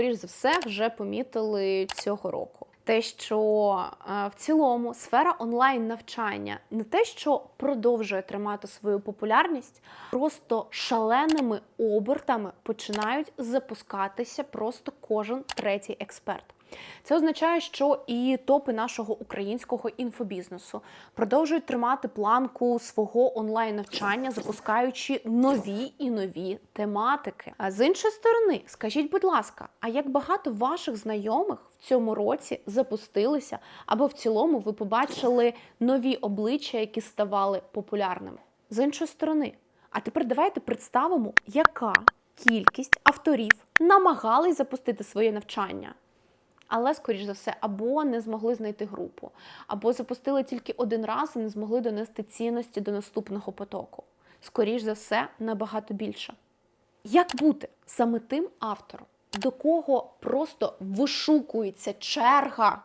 скоріш за все, вже помітили цього року. Те, що е, в цілому сфера онлайн навчання не те, що продовжує тримати свою популярність, просто шаленими обертами починають запускатися просто кожен третій експерт. Це означає, що і топи нашого українського інфобізнесу продовжують тримати планку свого онлайн навчання, запускаючи нові і нові тематики. А з іншої сторони, скажіть, будь ласка, а як багато ваших знайомих в цьому році запустилися, або в цілому ви побачили нові обличчя, які ставали популярними? З іншої сторони, а тепер давайте представимо, яка кількість авторів намагались запустити своє навчання але, скоріш за все, або не змогли знайти групу, або запустили тільки один раз і не змогли донести цінності до наступного потоку. Скоріш за все, набагато більше. Як бути саме тим автором, до кого просто вишукується черга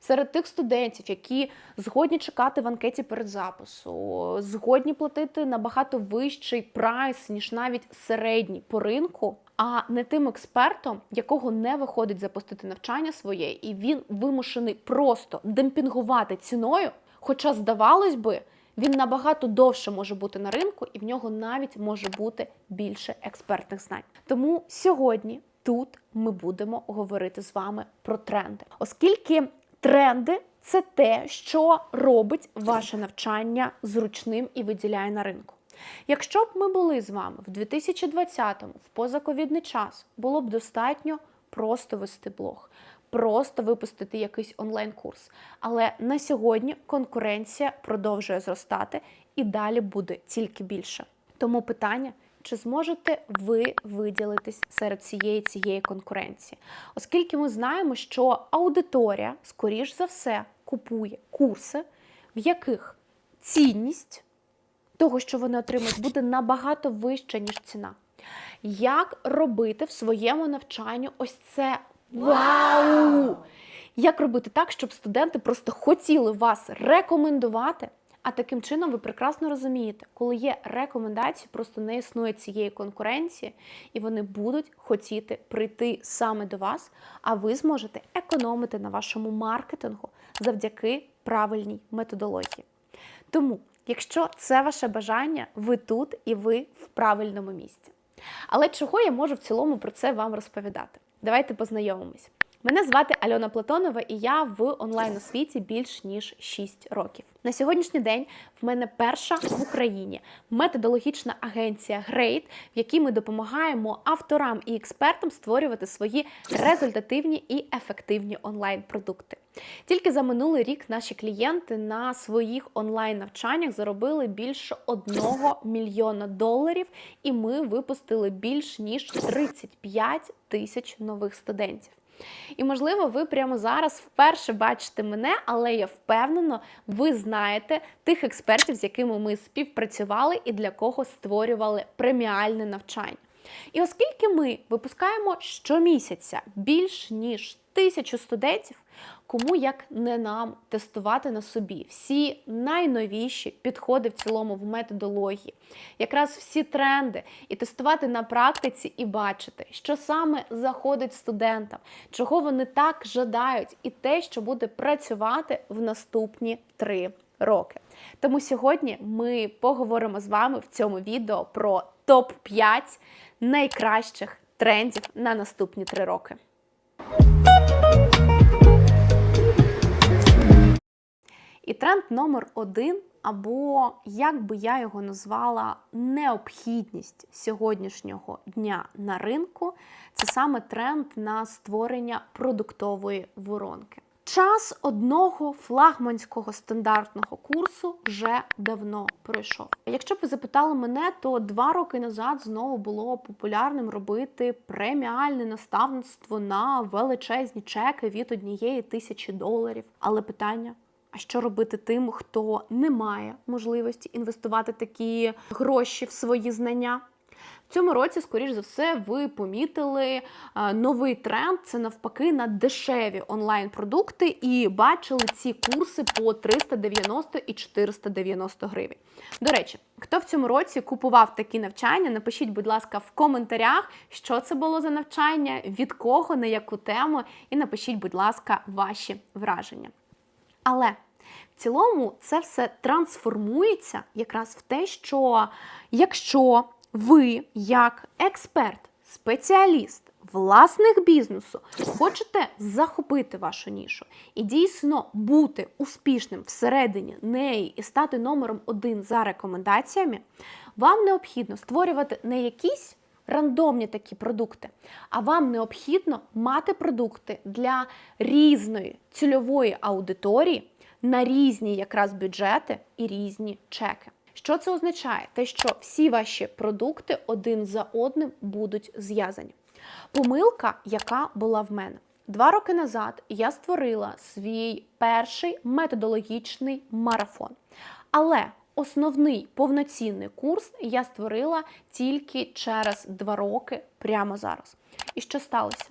серед тих студентів, які згодні чекати в анкеті перед запису, згодні платити набагато вищий прайс, ніж навіть середній по ринку, а не тим експертом, якого не виходить запустити навчання своє, і він вимушений просто демпінгувати ціною. Хоча, здавалось би, він набагато довше може бути на ринку, і в нього навіть може бути більше експертних знань. Тому сьогодні тут ми будемо говорити з вами про тренди, оскільки тренди це те, що робить ваше навчання зручним і виділяє на ринку. Якщо б ми були з вами в 2020-му, в позаковідний час, було б достатньо просто вести блог, просто випустити якийсь онлайн-курс. Але на сьогодні конкуренція продовжує зростати і далі буде тільки більше. Тому питання. Чи зможете ви виділитись серед цієї цієї конкуренції? Оскільки ми знаємо, що аудиторія, скоріш за все, купує курси, в яких цінність того, що вони отримують, буде набагато вища, ніж ціна. Як робити в своєму навчанні ось це вау! Як робити так, щоб студенти просто хотіли вас рекомендувати? А таким чином ви прекрасно розумієте, коли є рекомендації, просто не існує цієї конкуренції, і вони будуть хотіти прийти саме до вас, а ви зможете економити на вашому маркетингу завдяки правильній методології. Тому, якщо це ваше бажання, ви тут і ви в правильному місці. Але чого я можу в цілому про це вам розповідати? Давайте познайомимось. Мене звати Альона Платонова, і я в онлайн освіті більш ніж 6 років. На сьогоднішній день в мене перша в Україні методологічна агенція Great, в якій ми допомагаємо авторам і експертам створювати свої результативні і ефективні онлайн-продукти. Тільки за минулий рік наші клієнти на своїх онлайн-навчаннях заробили більше 1 мільйона доларів, і ми випустили більш ніж 35 тисяч нових студентів. І, можливо, ви прямо зараз вперше бачите мене, але я впевнена, ви знаєте тих експертів, з якими ми співпрацювали і для кого створювали преміальне навчання. І оскільки ми випускаємо щомісяця більш ніж тисячу студентів, кому як не нам тестувати на собі всі найновіші підходи в цілому в методології, якраз всі тренди, і тестувати на практиці і бачити, що саме заходить студентам, чого вони так жадають, і те, що буде працювати в наступні три роки. Тому сьогодні ми поговоримо з вами в цьому відео про топ-5 найкращих трендів на наступні три роки. І тренд номер один, або як би я його назвала, необхідність сьогоднішнього дня на ринку це саме тренд на створення продуктової воронки. Час одного флагманського стандартного курсу вже давно пройшов. Якщо б ви запитали мене, то два роки назад знову було популярним робити преміальне наставництво на величезні чеки від однієї тисячі доларів. Але питання. А що робити тим, хто не має можливості інвестувати такі гроші в свої знання? В цьому році, скоріш за все, ви помітили новий тренд. Це навпаки на дешеві онлайн-продукти, і бачили ці курси по 390 і 490 гривень. До речі, хто в цьому році купував такі навчання, напишіть, будь ласка, в коментарях, що це було за навчання, від кого, на яку тему, і напишіть, будь ласка, ваші враження. Але в цілому це все трансформується якраз в те, що якщо ви, як експерт, спеціаліст, власник бізнесу, хочете захопити вашу нішу і дійсно бути успішним всередині неї і стати номером один за рекомендаціями, вам необхідно створювати не якісь рандомні такі продукти, а вам необхідно мати продукти для різної цільової аудиторії на різні якраз бюджети і різні чеки. Що це означає? Те, що всі ваші продукти один за одним будуть зв'язані. Помилка, яка була в мене. Два роки назад я створила свій перший методологічний марафон. Але основний повноцінний курс я створила тільки через два роки прямо зараз. І що сталося?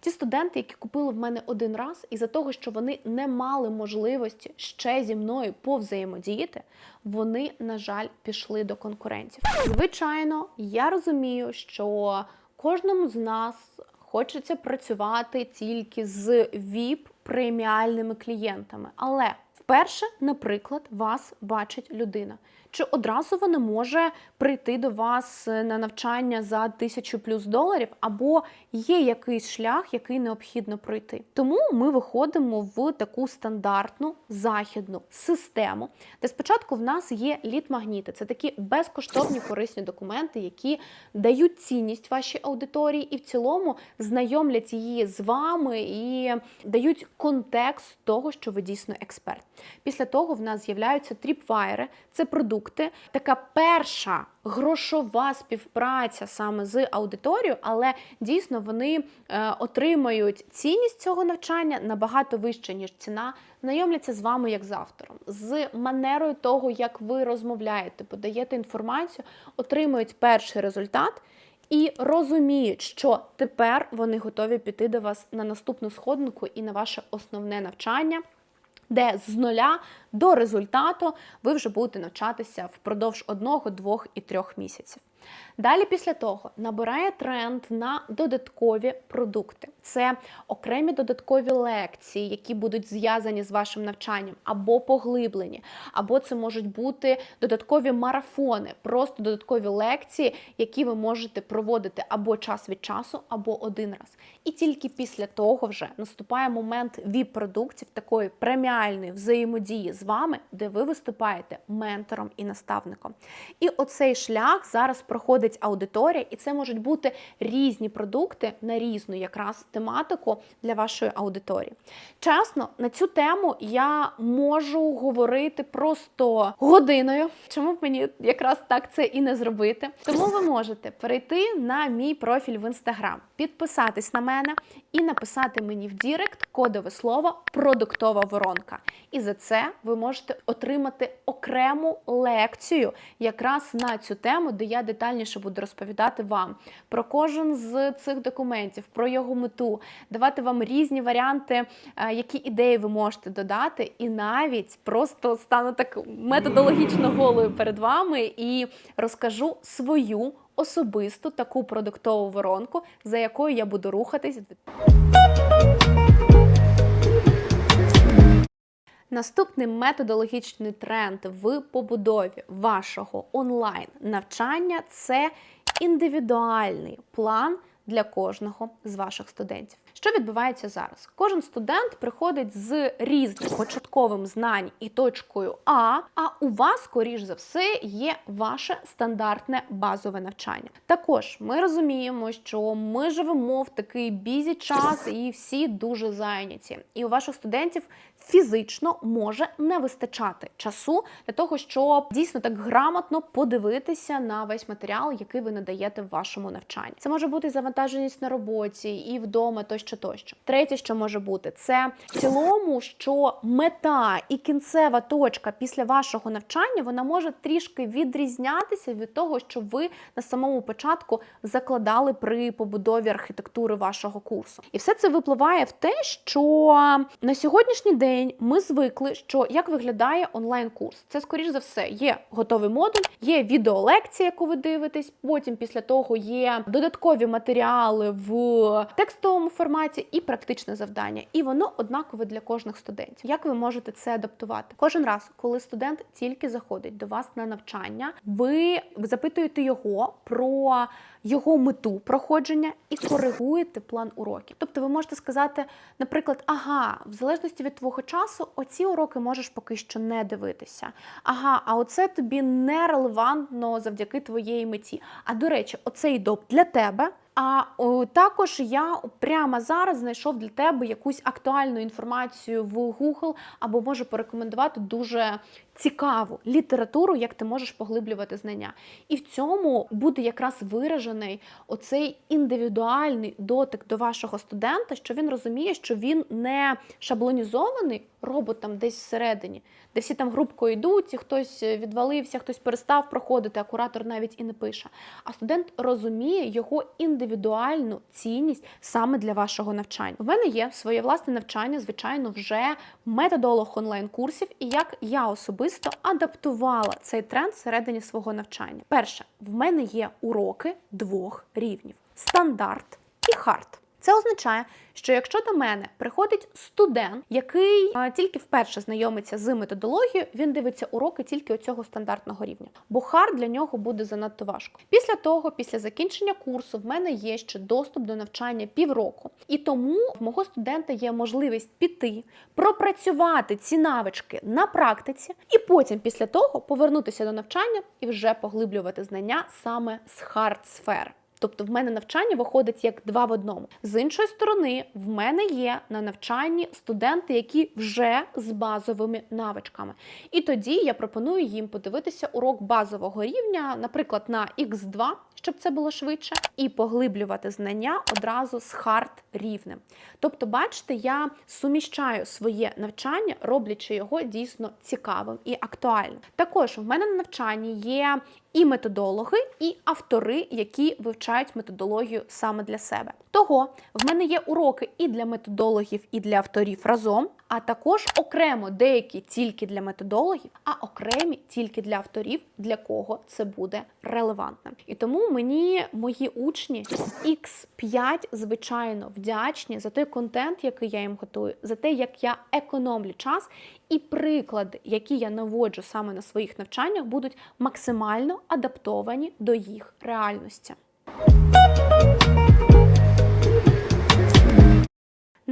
Ті студенти, які купили в мене один раз, із-за того, що вони не мали можливості ще зі мною повзаємодіяти, вони, на жаль, пішли до конкурентів. Звичайно, я розумію, що кожному з нас хочеться працювати тільки з vip преміальними клієнтами. Але вперше, наприклад, вас бачить людина. Чи одразу вона може прийти до вас на навчання за тисячу плюс доларів, або є якийсь шлях, який необхідно пройти. Тому ми виходимо в таку стандартну західну систему, де спочатку в нас є лід-магніти. Це такі безкоштовні корисні документи, які дають цінність вашій аудиторії і в цілому знайомлять її з вами і дають контекст того, що ви дійсно експерт. Після того в нас з'являються тріпвайри, це продукти. Така перша грошова співпраця саме з аудиторією, але дійсно вони е, отримають цінність цього навчання набагато вище, ніж ціна. Знайомляться з вами як з автором, з манерою того, як ви розмовляєте, подаєте інформацію, отримують перший результат. І розуміють, що тепер вони готові піти до вас на наступну сходинку і на ваше основне навчання, де з нуля до результату ви вже будете навчатися впродовж одного, двох і трьох місяців. Далі, після того, набирає тренд на додаткові продукти. Це окремі додаткові лекції, які будуть зв'язані з вашим навчанням, або поглиблені, або це можуть бути додаткові марафони, просто додаткові лекції, які ви можете проводити або час від часу, або один раз. І тільки після того вже наступає момент віп-продуктів, такої преміальної взаємодії з вами, де ви виступаєте ментором і наставником. І оцей шлях зараз проходить аудиторія, і це можуть бути різні продукти на різну якраз тематику для вашої аудиторії. Чесно, на цю тему я можу говорити просто годиною. Чому б мені якраз так це і не зробити? Тому ви можете перейти на мій профіль в інстаграм, підписатись на мене і написати мені в Дірект кодове слово продуктова воронка. І за це ви можете отримати окрему лекцію якраз на цю тему, де я детальніше буду розповідати вам про кожен з цих документів, про його мету, давати вам різні варіанти, е, які ідеї ви можете додати, і навіть просто стану так методологічно голою перед вами і розкажу свою особисту таку продуктову воронку, за якою я буду рухатись. Наступний методологічний тренд в побудові вашого онлайн навчання це індивідуальний план для кожного з ваших студентів. Що відбувається зараз? Кожен студент приходить з різним початковим знань і точкою А, а у вас, скоріш за все, є ваше стандартне базове навчання. Також ми розуміємо, що ми живемо в такий бізі час, і всі дуже зайняті. І у ваших студентів фізично може не вистачати часу для того, щоб дійсно так грамотно подивитися на весь матеріал, який ви надаєте в вашому навчанні. Це може бути завантаженість на роботі і вдома, тощо тощо. Третє, що може бути, це в цілому, що мета і кінцева точка після вашого навчання вона може трішки відрізнятися від того, що ви на самому початку закладали при побудові архітектури вашого курсу. І все це випливає в те, що на сьогоднішній день ми звикли, що як виглядає онлайн-курс. Це, скоріш за все, є готовий модуль, є відеолекція, яку ви дивитесь. Потім після того є додаткові матеріали в текстовому форматі і практичне завдання. І воно однакове для кожних студентів. Як ви можете це адаптувати? Кожен раз, коли студент тільки заходить до вас на навчання, ви запитуєте його про його мету проходження і коригуєте план уроків. Тобто ви можете сказати, наприклад, ага, в залежності від твого часу, оці уроки можеш поки що не дивитися. Ага, а оце тобі не релевантно завдяки твоєї меті. А до речі, оцей доп для тебе. А о, також я прямо зараз знайшов для тебе якусь актуальну інформацію в Google або можу порекомендувати дуже цікаву літературу, як ти можеш поглиблювати знання. І в цьому буде якраз виражений оцей індивідуальний дотик до вашого студента, що він розуміє, що він не шаблонізований робот там десь всередині, де всі там групкою йдуть, і хтось відвалився, хтось перестав проходити, а куратор навіть і не пише. А студент розуміє його індивідуальну цінність саме для вашого навчання. У мене є своє власне навчання, звичайно, вже методолог онлайн-курсів, і як я особисто адаптувала цей тренд всередині свого навчання. Перше, в мене є уроки двох рівнів: стандарт і хард. Це означає, що якщо до мене приходить студент, який а, тільки вперше знайомиться з методологією, він дивиться уроки тільки оцього стандартного рівня, бо хард для нього буде занадто важко. Після того, після закінчення курсу, в мене є ще доступ до навчання півроку, і тому в мого студента є можливість піти, пропрацювати ці навички на практиці, і потім, після того, повернутися до навчання і вже поглиблювати знання саме з хард сфери. Тобто в мене навчання виходить як два в одному. З іншої сторони, в мене є на навчанні студенти, які вже з базовими навичками. І тоді я пропоную їм подивитися урок базового рівня, наприклад, на X2, щоб це було швидше, і поглиблювати знання одразу з хард рівнем. Тобто, бачите, я суміщаю своє навчання, роблячи його дійсно цікавим і актуальним. Також в мене на навчанні є і методологи, і автори, які вивчають методологію саме для себе. Того в мене є уроки і для методологів, і для авторів разом, а також окремо деякі тільки для методологів, а окремі тільки для авторів, для кого це буде релевантним. І тому мені мої учні X5, звичайно, вдячні за той контент, який я їм готую, за те, як я економлю час, і приклади, які я наводжу саме на своїх навчаннях, будуть максимально адаптовані до їх реальності.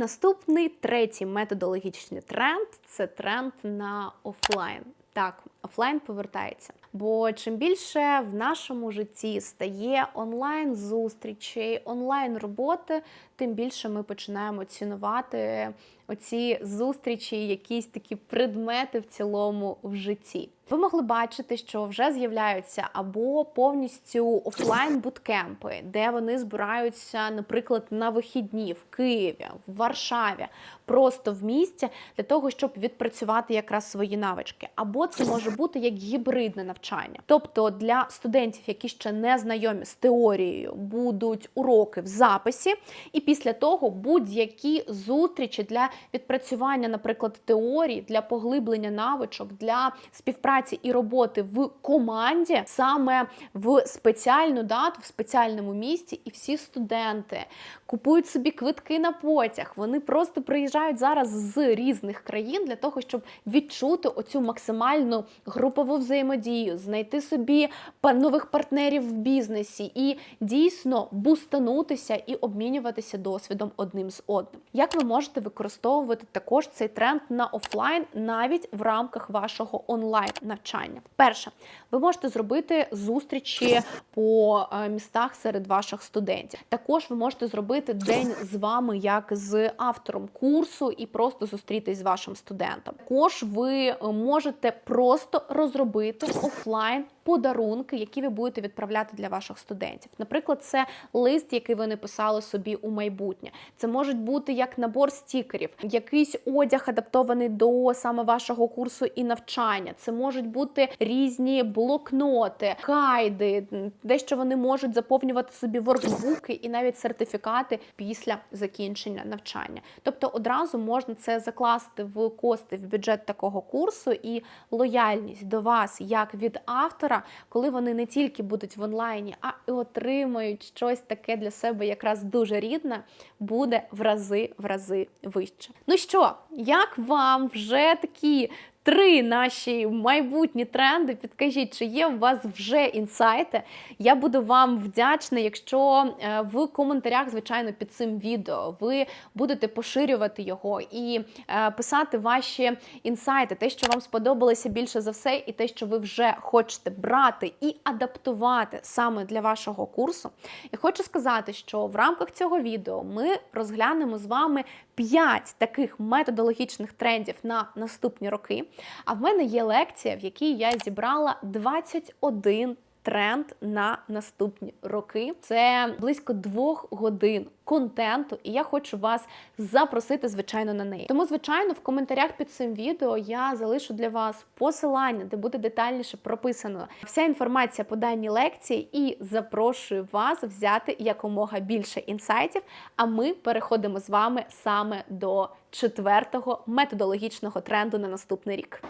Наступний третій методологічний тренд це тренд на офлайн. Так, офлайн повертається. Бо чим більше в нашому житті стає онлайн зустрічей, онлайн роботи, тим більше ми починаємо цінувати оці зустрічі, якісь такі предмети в цілому в житті. Ви могли бачити, що вже з'являються або повністю офлайн буткемпи, де вони збираються, наприклад, на вихідні в Києві, в Варшаві, просто в місті для того, щоб відпрацювати якраз свої навички. Або це може бути як гібридне навчання. Тобто для студентів, які ще не знайомі з теорією, будуть уроки в записі, і після того будь-які зустрічі для відпрацювання, наприклад, теорії, для поглиблення навичок, для співпраці і роботи в команді саме в спеціальну дату, в спеціальному місці, і всі студенти купують собі квитки на потяг. Вони просто приїжджають зараз з різних країн для того, щоб відчути оцю максимальну групову взаємодію, знайти собі нових партнерів в бізнесі і дійсно бустанутися і обмінюватися досвідом одним з одним. Як ви можете використовувати також цей тренд на офлайн навіть в рамках вашого онлайн навчання? Перше, ви можете зробити зустрічі по е, містах серед ваших студентів. Також ви можете зробити день з вами, як з автором курсу, і просто зустрітись з вашим студентом. Також ви е, можете просто розробити офлайн подарунки, які ви будете відправляти для ваших студентів. Наприклад, це лист, який ви написали собі у майбутнє. Це можуть бути як набор стікерів, якийсь одяг адаптований до саме вашого курсу і навчання. Це можуть бути різні блокноти, гайди, дещо вони можуть заповнювати собі воркбуки і навіть сертифікати після закінчення навчання. Тобто одразу можна це закласти в кости в бюджет такого курсу і лояльність до вас як від автора, коли вони не тільки будуть в онлайні, а і отримають щось таке для себе якраз дуже рідне, буде в рази в рази вище. Ну що, як вам вже такі три наші майбутні тренди. Підкажіть, чи є у вас вже інсайти? Я буду вам вдячна, якщо е, в коментарях, звичайно, під цим відео ви будете поширювати його і е, писати ваші інсайти, те, що вам сподобалося більше за все, і те, що ви вже хочете брати і адаптувати саме для вашого курсу. І хочу сказати, що в рамках цього відео ми розглянемо з вами 5 таких методологічних трендів на наступні роки. А в мене є лекція, в якій я зібрала 21 тренд на наступні роки. Це близько двох годин контенту, і я хочу вас запросити, звичайно, на неї. Тому, звичайно, в коментарях під цим відео я залишу для вас посилання, де буде детальніше прописано вся інформація по даній лекції, і запрошую вас взяти якомога більше інсайтів. А ми переходимо з вами саме до четвертого методологічного тренду на наступний рік.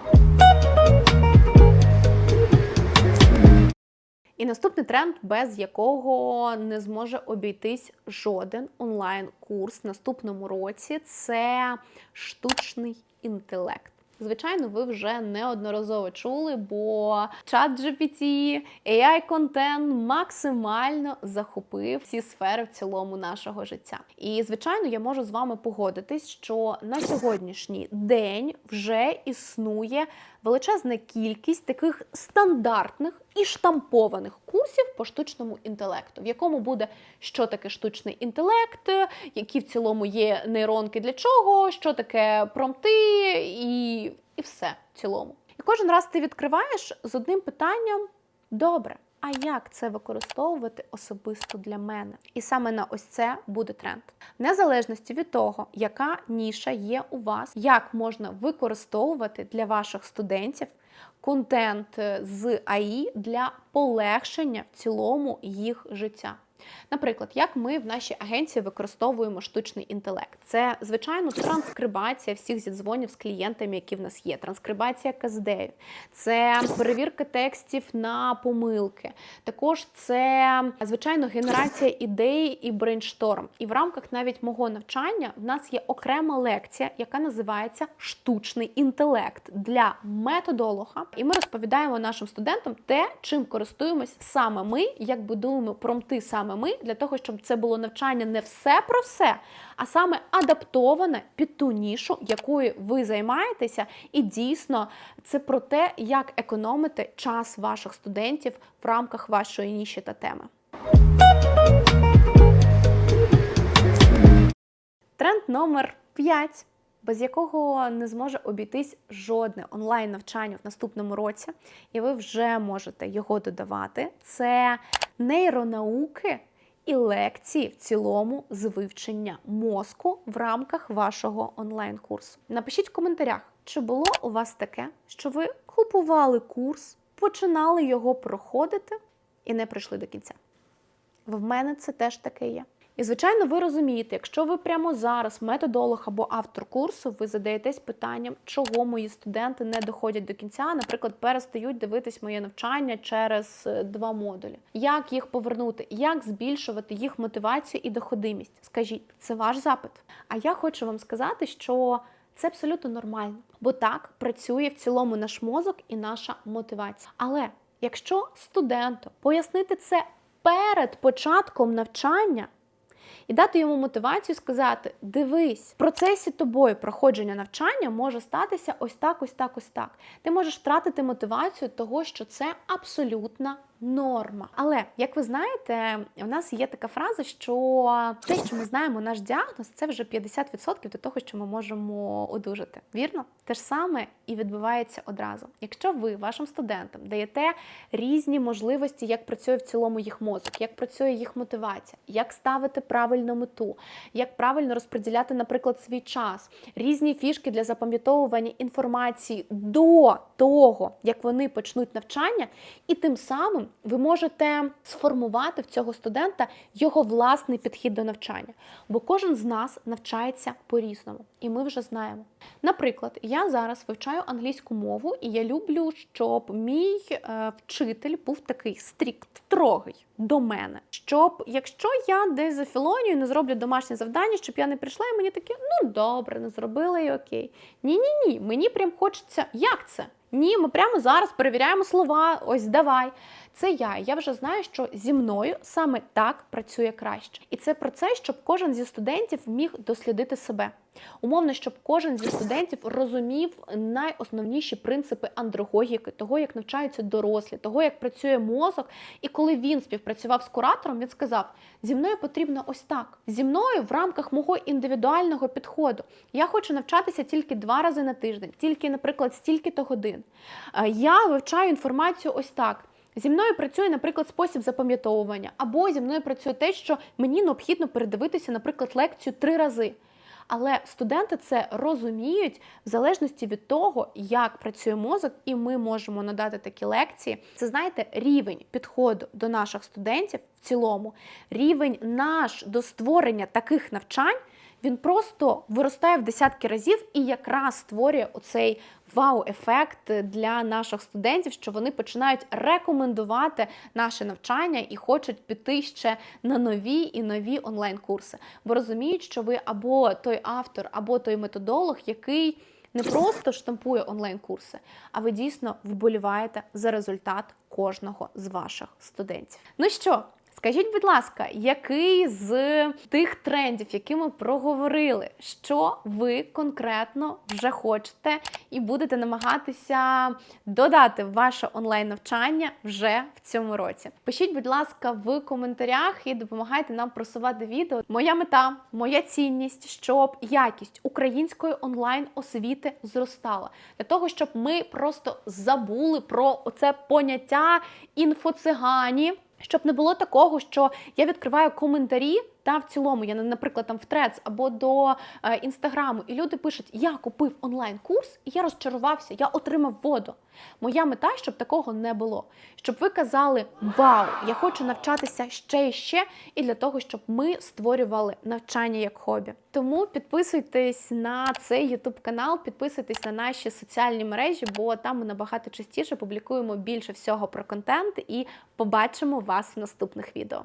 І наступний тренд, без якого не зможе обійтись жоден онлайн-курс в наступному році, це штучний інтелект. Звичайно, ви вже неодноразово чули, бо чат GPT, ai контент максимально захопив всі сфери в цілому нашого життя. І звичайно, я можу з вами погодитись, що на сьогоднішній день вже існує величезна кількість таких стандартних і штампованих курсів по штучному інтелекту, в якому буде що таке штучний інтелект, які в цілому є нейронки для чого, що таке промти, і, і все в цілому. І кожен раз ти відкриваєш з одним питанням: добре. А як це використовувати особисто для мене? І саме на ось це буде тренд. В незалежності від того, яка ніша є у вас, як можна використовувати для ваших студентів контент з АІ для полегшення в цілому їх життя. Наприклад, як ми в нашій агенції використовуємо штучний інтелект. Це, звичайно, транскрибація всіх зідзвонів з клієнтами, які в нас є, транскрибація каздеїв, це перевірка текстів на помилки. Також це, звичайно, генерація ідей і брейншторм. І в рамках навіть мого навчання в нас є окрема лекція, яка називається штучний інтелект для методолога. І ми розповідаємо нашим студентам те, чим користуємось саме ми, як будуємо промти саме ми, для того, щоб це було навчання не все про все, а саме адаптоване під ту нішу, якою ви займаєтеся, і дійсно це про те, як економити час ваших студентів в рамках вашої ніші та теми. Тренд номер 5 без якого не зможе обійтись жодне онлайн-навчання в наступному році, і ви вже можете його додавати. Це нейронауки і лекції в цілому з вивчення мозку в рамках вашого онлайн-курсу. Напишіть в коментарях, чи було у вас таке, що ви купували курс, починали його проходити і не прийшли до кінця. В мене це теж таке є. І, звичайно, ви розумієте, якщо ви прямо зараз методолог або автор курсу, ви задаєтесь питанням, чого мої студенти не доходять до кінця, наприклад, перестають дивитись моє навчання через е, два модулі. Як їх повернути, як збільшувати їх мотивацію і доходимість? Скажіть, це ваш запит. А я хочу вам сказати, що це абсолютно нормально, бо так працює в цілому наш мозок і наша мотивація. Але якщо студенту пояснити це перед початком навчання і дати йому мотивацію сказати: дивись, в процесі тобою проходження навчання може статися ось так, ось так, ось так. Ти можеш втратити мотивацію того, що це абсолютна норма. Але як ви знаєте, у нас є така фраза, що те, що ми знаємо, наш діагноз, це вже 50% до того, що ми можемо одужати. Вірно? Те ж саме і відбувається одразу. Якщо ви вашим студентам даєте різні можливості, як працює в цілому їх мозок, як працює їх мотивація, як ставити правильну мету, як правильно розподіляти, наприклад, свій час, різні фішки для запам'ятовування інформації до того, як вони почнуть навчання, і тим самим ви можете сформувати в цього студента його власний підхід до навчання. Бо кожен з нас навчається по-різному, і ми вже знаємо. Наприклад, я зараз вивчаю англійську мову, і я люблю, щоб мій е, вчитель був такий стрікт, строгий до мене. Щоб, якщо я десь за філонію не зроблю домашнє завдання, щоб я не прийшла, і мені таке, ну добре, не зробила і окей. Ні, ні, ні. Мені прям хочеться. Як це? Ні, ми прямо зараз перевіряємо слова. Ось давай. Це я. Я вже знаю, що зі мною саме так працює краще. І це про це, щоб кожен зі студентів міг дослідити себе. Умовно, щоб кожен зі студентів розумів найосновніші принципи андрогогіки, того, як навчаються дорослі, того, як працює мозок. І коли він співпрацював з куратором, він сказав: зі мною потрібно ось так. Зі мною в рамках мого індивідуального підходу. Я хочу навчатися тільки два рази на тиждень, тільки, наприклад, стільки-то годин. Е, Я вивчаю інформацію ось так. Зі мною працює, наприклад, спосіб запам'ятовування, або зі мною працює те, що мені необхідно передивитися, наприклад, лекцію три рази. Але студенти це розуміють в залежності від того, як працює мозок, і ми можемо надати такі лекції. Це знаєте, рівень підходу до наших студентів в цілому, рівень наш до створення таких навчань. Він просто виростає в десятки разів і якраз створює оцей вау-ефект для наших студентів, що вони починають рекомендувати наше навчання і хочуть піти ще на нові і нові онлайн-курси, бо розуміють, що ви або той автор, або той методолог, який не просто штампує онлайн-курси, а ви дійсно вболіваєте за результат кожного з ваших студентів. Ну що? Скажіть, будь ласка, який з тих трендів, які ми проговорили, що ви конкретно вже хочете і будете намагатися додати в ваше онлайн-навчання вже в цьому році? Пишіть, будь ласка, в коментарях і допомагайте нам просувати відео. Моя мета, моя цінність, щоб якість української онлайн-освіти зростала, для того, щоб ми просто забули про це поняття інфоцигані. Щоб не було такого, що я відкриваю коментарі, та в цілому я, наприклад, там в Трец або до е, інстаграму, і люди пишуть: Я купив онлайн-курс, і я розчарувався, я отримав воду. Моя мета, щоб такого не було. Щоб ви казали Вау, я хочу навчатися ще і ще, і для того, щоб ми створювали навчання як хобі. Тому підписуйтесь на цей YouTube канал, підписуйтесь на наші соціальні мережі, бо там ми набагато частіше публікуємо більше всього про контент і побачимо вас в наступних відео.